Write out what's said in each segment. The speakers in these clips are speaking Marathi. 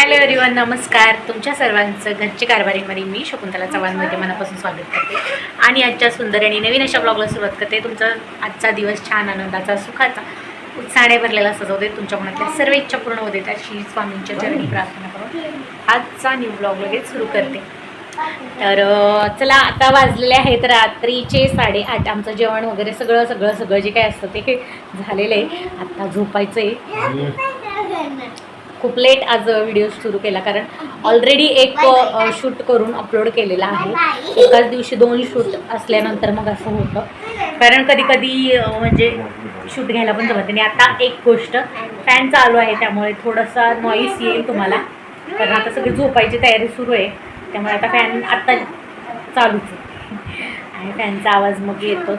हॅलो एव्हरीवन नमस्कार. तुमच्या सर्वांचं घरच्या कारभारीमध्ये मी शकुंतला चव्हाणमध्ये मनापासून स्वागत करते. आणि आजच्या सुंदर आणि नवीन अशा ब्लॉगला सुरुवात करते. तुमचा आजचा दिवस छान आनंदाचा सुखाचा उत्साहाने भरलेला सजवते. तुमच्या मनातल्या सर्व इच्छा पूर्ण होते अशी स्वामींच्या चरणी प्रार्थना करून आजचा न्यू ब्लॉग लगेच सुरू करते. तर चला आता वाजलेले आहेत रात्रीचे साडेआठ. आमचं जेवण वगैरे सगळं सगळं सगळं जे काय असतं ते झालेलं आहे. आत्ता झोपायचं आहे खूप लेट आज व्हिडिओ सुरू केला. कारण ऑलरेडी एक शूट करून अपलोड केलेला आहे. एकाच दिवशी दोन शूट असल्यानंतर मग असं होतं. कारण कधी कधी म्हणजे शूट घ्यायला पण जमत आणि आता एक गोष्ट फॅन चालू आहे त्यामुळे थोडासा नॉईस येईल तुम्हाला. कारण आता सगळी झोपायची तयारी सुरू आहे. त्यामुळे आता फॅन आत्ता चालूच आहे. आणि फॅनचा आवाज मग येतोच.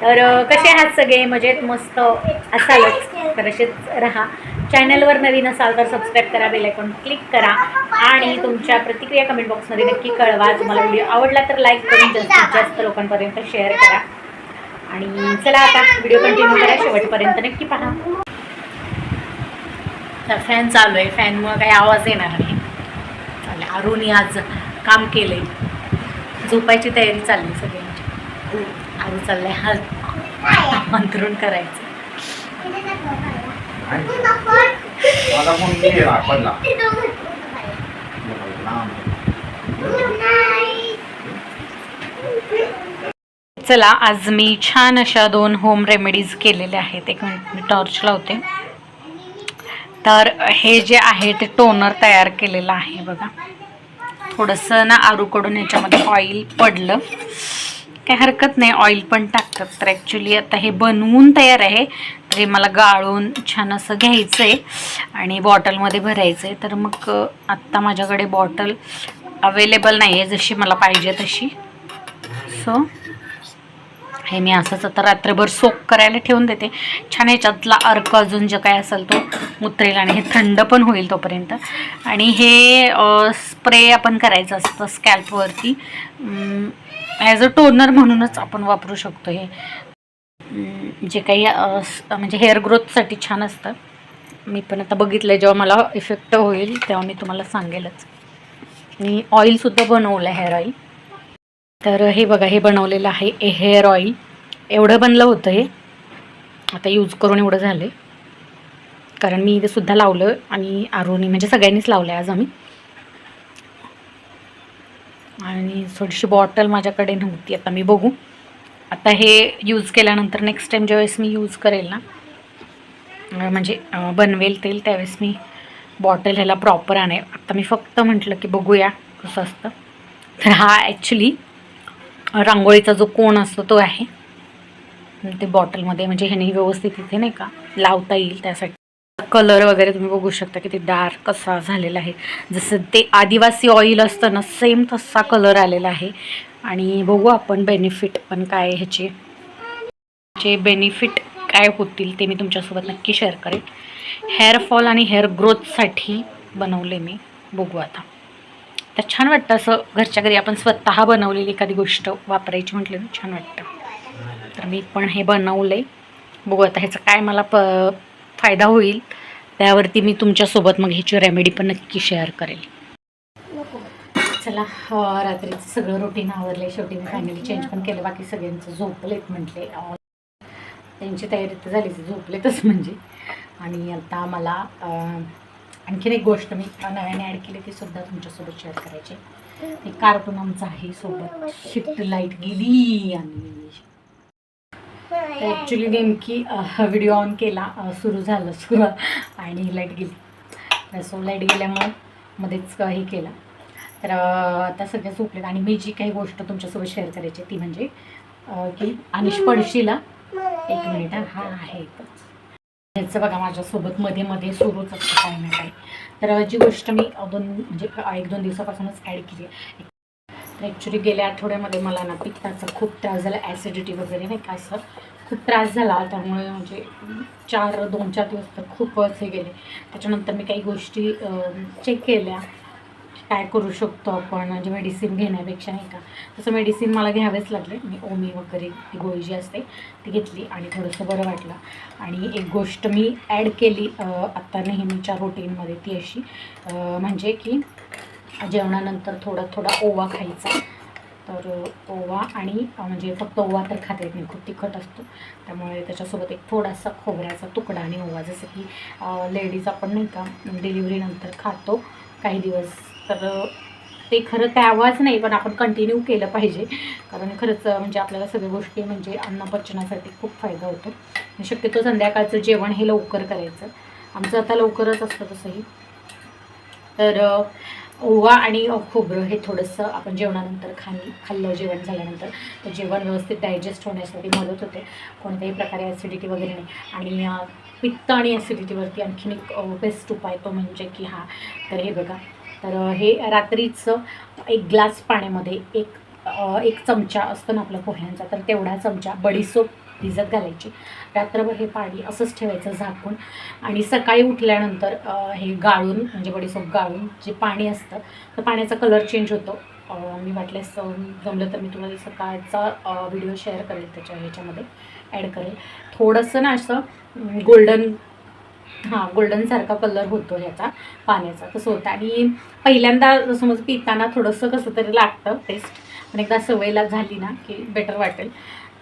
तर कसे आहात सगळे? मजेत? मस्त? असालच तर असेच राहा चॅनलवर नवीन असाल तर सबस्क्राईब करा बेलायकॉन क्लिक करा आणि तुमच्या प्रतिक्रिया कमेंट बॉक्समध्ये नक्की कळवा तुम्हाला व्हिडिओ आवडला तर लाईक करून जास्तीत जास्त लोकांपर्यंत शेअर करा आणि चला आता व्हिडिओ कंटिन्यू करा शेवटपर्यंत नक्की पहा तर फॅन चालू आहे फॅनमुळं काही आवाज येणार नाही चालेल अरुणी आज काम केलंय झोपायची तयारी चालली सगळ्यांची आरू चाललंय हा अंतरुण करायचं मला फोन मी पडला चला आज मी छान अशा दोन होम रेमेडीज केलेल्या आहेत. एक मिनिट मी टॉर्च लावते तर हे जे आहे ते टोनर तयार केलेलं आहे बघा. थोडंसं ना आरूकडून याच्यामध्ये ऑइल पडलं. काही हरकत नाही. ऑइल पण टाकतात तर ॲक्च्युली आता हे बनवून तयार आहे. तर हे मला गाळून छान असं घ्यायचं आहे आणि बॉटलमध्ये भरायचं आहे तर मग आत्ता माझ्याकडे बॉटल अवेलेबल नाही आहे जशी मला पाहिजे तशी. सो हे मी असंच आता रात्रभर सोक करायला ठेवून देते. छान ह्याच्यातला अर्क अजून जे काय असेल तो उतरेल आणि हे थंड पण होईल तोपर्यंत. आणि हे स्प्रे आपण करायचं असतं स्कॅल्पवरती ॲज अ टोनर म्हणूनच आपण वापरू शकतो हे. जे काही म्हणजे हेअर ग्रोथसाठी छान असतं. मी पण आता बघितलं जेव्हा मला इफेक्ट होईल तेव्हा मी तुम्हाला सांगेलच. आणि ऑइलसुद्धा बनवलं आहे हेअर ऑइल तर हे बघा हे बनवलेलं आहे ए हेअर ऑइल एवढं बनलं होतं हे. आता यूज करून एवढं झालं. आहे कारण मी ते सुद्धा लावलं आणि आरोनी म्हणजे सगळ्यांनीच लावलं आहे आज आम्ही. आणि थोडीशी बॉटल माझ्याकडे नव्हती आता मी बघू. आता हे यूज केल्यानंतर नेक्स्ट टाईम ज्यावेळेस मी यूज करेल ना म्हणजे बनवेल तेल त्यावेळेस मी बॉटल ह्याला प्रॉपर आणेल आता मी फक्त म्हटलं की बघूया कसं असतं. तर हा ॲक्च्युली रांगोळीचा जो कोण असतो तो आहे. ते बॉटलमध्ये म्हणजे ह्याने व्यवस्थित इथे नाही का लावता येईल त्यासाठी. कलर वगैरे तुम्ही बघू शकता की ते डार्क कसा झालेला आहे. जसं ते आदिवासी ऑइल असतं ना सेम तसा कलर आलेला आहे. आणि बघू आपण बेनिफिट पण काय ह्याचे. जे बेनिफिट काय होतील ते मी तुमच्यासोबत नक्की शेअर करेन. हेअर फॉल आणि हेअर ग्रोथसाठी बनवले मी. बघू आता. तर छान वाटतं असं घरच्या घरी आपण स्वतः बनवलेली एखादी गोष्ट वापरायची म्हटलं ना छान वाटतं. तर मी पण हे बनवलं आहे बघू आता ह्याचा काय मला प फायदा होईल त्यावरती मी तुमच्यासोबत मग ह्याची रेमेडी पण नक्की शेअर करेल. चला रात्रीचं सगळं रुटीन आवरले शेवटी मी फायनली चेंज पण केलं. बाकी सगळ्यांचं झोपलेत म्हटले. त्यांची तयारी तर झालीच. झोपलेतच म्हणजे. आणि आता मला आणखीन एक गोष्ट मी नव्याने ॲड केली ती सुद्धा तुमच्यासोबत शेअर करायची. एक कार्टून आमचं आहे सोबत शिफ्ट लाइट गेली आणि ॲक्च्युली नेमकी व्हिडिओ ऑन केला सुरू झालं सुरू आणि लाइट गेली. सो लाइट गेल्यामुळं मध्येच हे केलं. तर आता सगळे झोपलेत. आणि मी जी काही गोष्ट तुमच्यासोबत शेअर करायची ती म्हणजे की अनिश पडशीला. एक मिनिट हा हा आहे. इथंच. बघा माझ्यासोबत मध्ये मध्ये सुरूच असतं काही ना काही तर जी गोष्ट मी दोन म्हणजे एक दोन दिवसापासूनच ॲड केली आहे. तर ॲक्च्युली गेल्या आठवड्यामध्ये मला ना पित्ताचा खूप त्रास झाला ॲसिडिटी वगैरे नाही का असं. खूप त्रास झाला त्यामुळे म्हणजे चार दोन चार दिवस तर खूपच हे गेले. त्याच्यानंतर मी काही गोष्टी चेक केल्या. काय करू शकतो आपण म्हणजे मेडिसिन घेण्यापेक्षा नाही का? तसं मेडिसिन मला घ्यावेच लागले. मी ओमी वगैरे ती गोळी जी असते ती घेतली आणि थोडंसं बरं वाटलं. आणि एक गोष्ट मी ॲड केली आत्ता नेहमीच्या रुटीनमध्ये ती अशी म्हणजे की जेवणानंतर थोडा थोडा ओवा खायचा. तर ओवा आणि म्हणजे फक्त ओवा तर खाता येत नाही खूप तिखट असतो. त्यामुळे त्याच्यासोबत एक थोडासा खोबऱ्याचा तुकडा आणि ओवा. जसं की लेडीज आपण नाही का डिलिव्हरीनंतर खातो काही दिवस तर ते खरं त्यावाच नाही पण आपण कंटिन्यू केलं पाहिजे. कारण खरंच म्हणजे आपल्याला सगळ्या गोष्टी म्हणजे अन्न पचनासाठी खूप फायदा होतो. शक्यतो संध्याकाळचं जेवण हे लवकर करायचं. आमचं आता लवकरच असतं तसंही. तर ओवा आणि खोबरं हे थोडंसं आपण जेवणानंतर खाणी खाल्लं जेवण झाल्यानंतर तर जेवण व्यवस्थित डायजेस्ट होण्यासाठी मदत होते. कोणत्याही प्रकारे ॲसिडिटी वगैरे नाही. आणि पित्त आणि ॲसिडिटीवरती आणखीन एक बेस्ट उपाय तो म्हणजे की हा. तर हे बघा. तर हे रात्रीचं एक ग्लास पाण्यामध्ये एक एक चमचा असतो ना आपला पोह्यांचा तर तेवढा चमचा बडीसोप भिजत घालायची. रात्रभर हे पाणी असंच ठेवायचं झाकून आणि सकाळी उठल्यानंतर हे गाळून म्हणजे बडीसोप गाळून जे पाणी असतं तर पाण्याचा कलर चेंज होतो. मी वाटल्यास जमलं तर मी तुम्हाला सकाळचा व्हिडिओ शेअर करेल त्याच्या ह्याच्यामध्ये ॲड करेल. थोडंसं ना असं गोल्डन हां गोल्डनसारखा कलर होतो ह्याचा पाण्याचा. तसं होतं. आणि पहिल्यांदा समज पिताना थोडंसं कसं तरी लागतं टेस्ट पण एकदा सवयला झाली ना की बेटर वाटेल.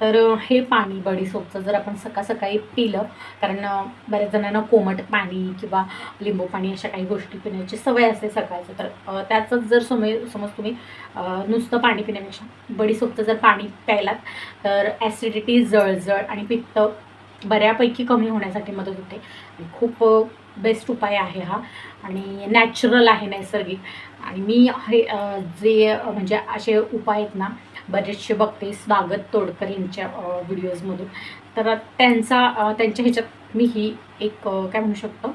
तर हे पाणी बडीसोपचं जर आपण सकाळ सकाळी पिलं कारण बऱ्याच जणांना कोमट पाणी किंवा लिंबू पाणी अशा काही गोष्टी पिण्याची सवय असते सकाळचं. तर त्याचंच जर समय समज तुम्ही नुसतं पाणी पिण्यापेक्षा बडीसोपचं जर पाणी प्यायलात तर ॲसिडिटी जळजळ आणि पित्त बऱ्यापैकी कमी होण्यासाठी मदत होते. आणि खूप बेस्ट उपाय आहे हा. आणि नॅचरल आहे नैसर्गिक. आणि मी हे जे म्हणजे असे उपाय आहेत ना बरेचसे बघते स्वागत तोडकर यांच्या व्हिडिओजमधून तर त्यांचा त्यांच्या ह्याच्यात मी ही एक काय म्हणू शकतो?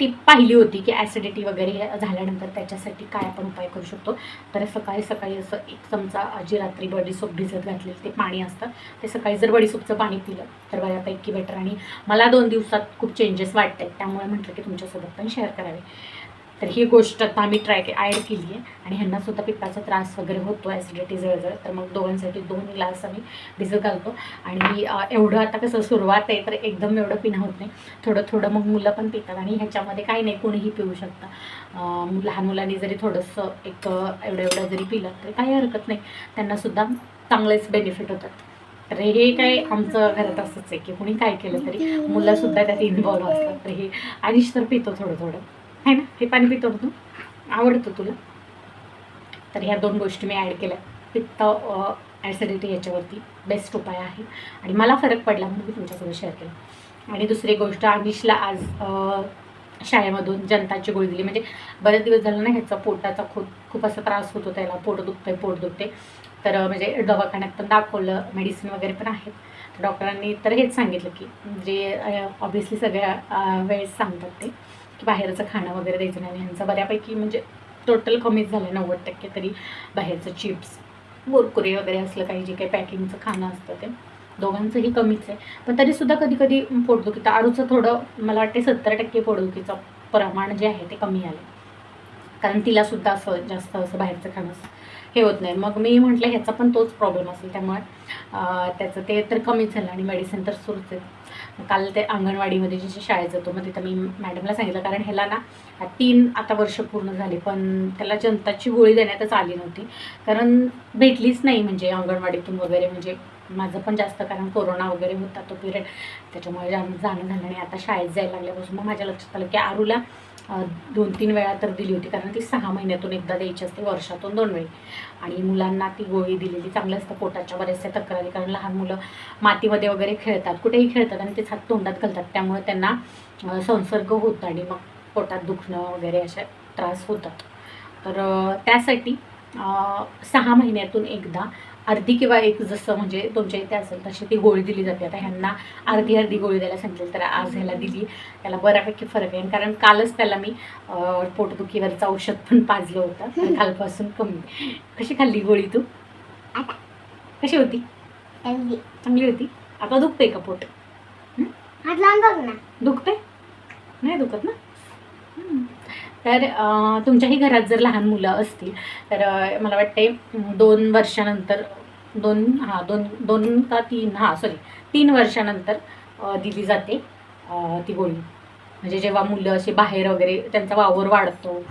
टीप पाहिली होती की ॲसिडिटी वगैरे झाल्यानंतर त्याच्यासाठी काय आपण उपाय करू शकतो. तर सकाळी सकाळी असं एक चमचा जी रात्री बडीसोप भिजत घातलेलं ते पाणी असतं. ते सकाळी जर बडीसोपचं पाणी पिलं तर बऱ्यापैकी बेटर आणि मला दोन दिवसात खूप चेंजेस वाटत आहेत त्यामुळे म्हटलं की तुमच्यासोबत पण शेअर करावे. तर ही गोष्ट आता आम्ही ट्राय के ॲड केली आहे आणि ह्यांनासुद्धा पित्ताचा त्रास वगैरे होतो ॲसिडिटी जवळजवळ. तर मग दोघांसाठी दोन ग्लास आम्ही भिजत घालतो. आणि एवढं आता कसं सुरुवात आहे तर एकदम एवढं पिणं होत नाही. थोडं थोडं मग मुलं पण पितात. आणि ह्याच्यामध्ये काही नाही कोणीही पिऊ शकतं. लहान मुलांनी जरी थोडंसं एक एवढं एवढं जरी पिलं तरी काही हरकत नाही. त्यांनासुद्धा चांगलेच बेनिफिट होतात. तर हे काय आमचं घरात असंच आहे की कुणी काय केलं तरी मुलंसुद्धा त्यात इन्वॉल्व असतात. तर हे आयुष तर पितो थोडं थोडं. आहे ना? हे पाणी पितो तू आवडतं तुला? तर ह्या दोन गोष्टी मी ॲड केल्या. पित्त ॲसिडिटी याच्यावरती बेस्ट उपाय आहे. आणि मला फरक पडला म्हणून मी तुमच्याकडून शेअर केला. आणि दुसरी गोष्ट अनिशला आज शाळेमधून जनताची गोळी दिली. म्हणजे बरेच दिवस झालं ना ह्याचा पोटाचा खूप खूप असा त्रास होतो त्याला पोट दुखतंय पोट दुखते तर म्हणजे दवाखान्यात पण दाखवलं. मेडिसिन वगैरे पण आहेत. तर डॉक्टरांनी तर हेच सांगितलं की जे ऑब्वियसली सगळ्या वेळेस सांगतात ते. की बाहेरचं खाणं वगैरे द्यायचं नाही. आणि ह्यांचं बऱ्यापैकी म्हणजे टोटल कमीच झालं नव्वद टक्के तरी बाहेरचं चिप्स कुरकुरे वगैरे असलं काही जे काही पॅकिंगचं खाणं असतं ते. दोघांचंही कमीच आहे. पण तरीसुद्धा कधी कधी पोटदुखी तर आळूचं थोडं मला वाटते सत्तर टक्के पोटदुखीचं प्रमाण जे आहे ते कमी आलं कारण तिलासुद्धा असं जास्त असं बाहेरचं खाणं असं हे होत नाही. मग मी म्हटलं ह्याचा पण तोच प्रॉब्लेम असेल त्यामुळे त्याचं ते तर कमीच झालं आणि मेडिसिन तर सुरूच आहे. काल ते अंगणवाडीमध्ये जे शाळेत जातो मग तिथं मी मॅडमला सांगितलं कारण ह्याला ना तीन आता वर्ष पूर्ण झाली पण त्याला जनताची गोळी देण्यातच आली नव्हती. कारण भेटलीच नाही म्हणजे अंगणवाडीतून वगैरे म्हणजे माझं पण जास्त कारण कोरोना वगैरे होता तो पिरियड त्याच्यामुळे जाणं जाणं झालं आणि आता शाळेत जायला लागल्यापासून मग माझ्या लक्षात आलं की आरूला दोन तीन वेळा तर दिली होती कारण ती सहा महिन्यातून एकदा द्यायची असते वर्षातून दोन वेळी. आणि मुलांना ती गोळी दिलेली चांगलं असतं पोटाच्या बऱ्याचशा तक्रारी कारण लहान मुलं मातीमध्ये वगैरे खेळतात कुठेही खेळतात आणि ते हात तोंडात घालतात त्यामुळे त्यांना संसर्ग होतो आणि मग पोटात दुखणं वगैरे असे त्रास होतात. तर त्यासाठी सहा महिन्यातून एकदा अर्धी किंवा एक जसं म्हणजे तुमच्या इथे असेल तशी ती गोळी दिली जाते. आता ह्यांना अर्धी अर्धी गोळी द्यायला सांगितलं तर आज ह्याला दिली. त्याला बऱ्यापैकी फरक आहे. कारण कालच त्याला मी पोटदुखीवरचं औषध पण पाजलं होतं. कालपासून कमी. कशी खाल्ली गोळी तू? आता. कशी होती? चांगली. होती? आता दुखते का पोट? दुखते नाही दुखत ना. तर तुमच्याही घरात जर लहान मुलं असतील तर मला वाटते दोन वर्षानंतर दोन हां दोन दोन का तीन हां सॉरी तीन वर्षानंतर दिली जाते ती गोळी म्हणजे जेव्हा मुलं असे बाहेर वगैरे त्यांचा वावर वाढतो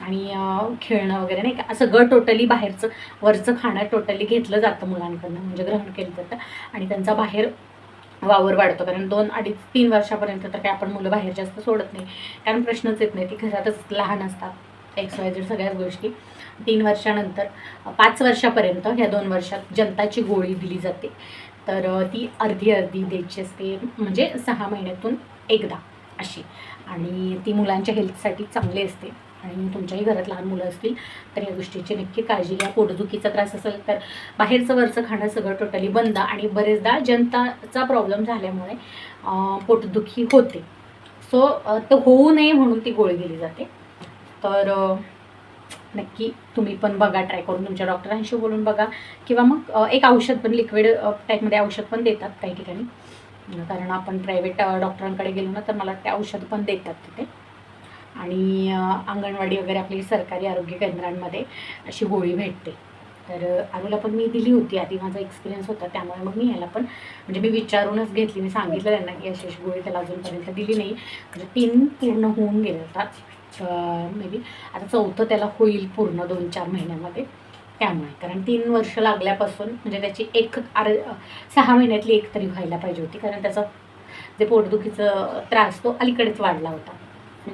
आणि खेळणं वगैरे नाही का सगळं टोटली बाहेरचं वरचं खाणं टोटली घेतलं जातं मुलांकडनं म्हणजे ग्रहण केलं जातं आणि त्यांचा बाहेर वावर वाढतो. कारण दोन अडीच तीन वर्षापर्यंत तर काय आपण मुलं बाहेर जास्त सोडत नाही. कारण प्रश्नच येत नाही. ती घरातच लहान असतात. एक्स वाय झेड सगळ्याच गोष्टी. तीन वर्षानंतर पाच वर्षापर्यंत ह्या दोन वर्षात जनताची गोळी दिली जाते. तर ती अर्धी अर्धी द्यायची असते. म्हणजे सहा महिन्यातून एकदा अशी. आणि ती मुलांच्या हेल्थसाठी चांगली असते. आणि तुमच्याही घरात लहान मुलं असतील तर या गोष्टीची नक्की काळजी घ्या. पोटदुखीचा त्रास असेल तर बाहेरचं वरचं खाणं सगळं टोटली बंद आणि बरेचदा जनताचा प्रॉब्लेम झाल्यामुळे पोटदुखी होते. सो तर होऊ नये म्हणून ती गोळी दिली जाते. तर नक्की तुम्ही पण बघा ट्राय करून तुमच्या डॉक्टरांशी बोलून बघा. किंवा मग एक औषध पण लिक्विड टाईपमध्ये औषध पण देतात काही ठिकाणी. कारण आपण प्रायव्हेट डॉक्टरांकडे गेलो ना तर मला ते औषध पण देतात तिथे. आणि अंगणवाडी वगैरे आपली सरकारी आरोग्य केंद्रांमध्ये अशी गोळी भेटते. तर अं, आरूला पण मी दिली होती. आधी माझा एक्सपिरियन्स होता. त्यामुळे मग मी ह्याला पण म्हणजे मी विचारूनच घेतली. मी सांगितलं त्यांना की अशी अशी गोळी त्याला अजूनपर्यंत दिली नाही. म्हणजे तीन पूर्ण होऊन गेले होतात मे बी आता चौथं त्याला होईल पूर्ण दोन चार महिन्यामध्ये. त्यामुळे. कारण तीन वर्ष लागल्यापासून म्हणजे त्याची एक आर सहा महिन्यातली एक तरी व्हायला पाहिजे होती. कारण त्याचा जे पोटदुखीचा त्रास तो अलीकडेच वाढला होता.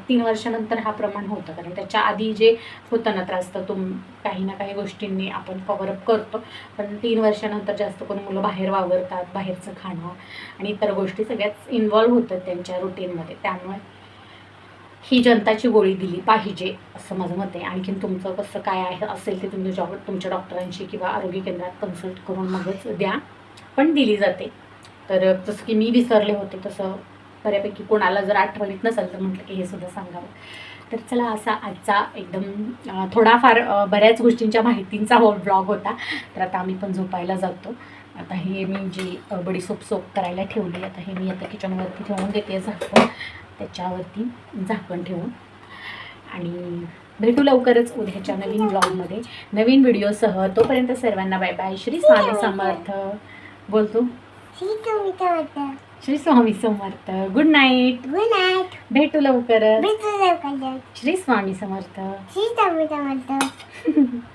तीन वर्षानंतर हा प्रमाण होतं. कारण त्याच्या आधी जे होतं ना त्रास तर तुम काही ना काही गोष्टींनी आपण कवरअप करतो. पण तीन वर्षानंतर जास्त करून मुलं बाहेर वावरतात बाहेरचं खाणं आणि इतर गोष्टी सगळ्याच इन्वॉल्व्ह होतात त्यांच्या रुटीनमध्ये त्यामुळे ही जनताची गोळी दिली पाहिजे असं माझं मत आहे. आणखीन तुमचं कसं काय आहे असेल ते तुम्ही जॉब तुमच्या डॉक्टरांशी किंवा आरोग्य केंद्रात कन्सल्ट करून मगच द्या. पण दिली जाते. तर जसं की मी विसरले होते तसं बऱ्यापैकी कोणाला जर आठवणीत नसेल तर म्हटलं की हे सुद्धा सांगावं. तर चला असा आजचा एकदम थोडाफार बऱ्याच गोष्टींच्या माहितींचा हो ब्लॉग होता. तर आता आम्ही पण झोपायला जातो. आता हे मी जी बडीसोप सोप करायला ठेवली आता हे मी आता किचनवरती ठेवून देते झाकण. त्याच्यावरती झाकण ठेवून. आणि भेटू लवकरच उद्याच्या नवीन ब्लॉगमध्ये नवीन व्हिडिओसह तोपर्यंत सर्वांना बाय बाय. श्री स्वामी समर्थ. बोलतो. Shri Swami Samarth. Good night good night भेटू लवकर भेटू लवकर श्री स्वामी समर्थ. श्री स्वामी समर्थ.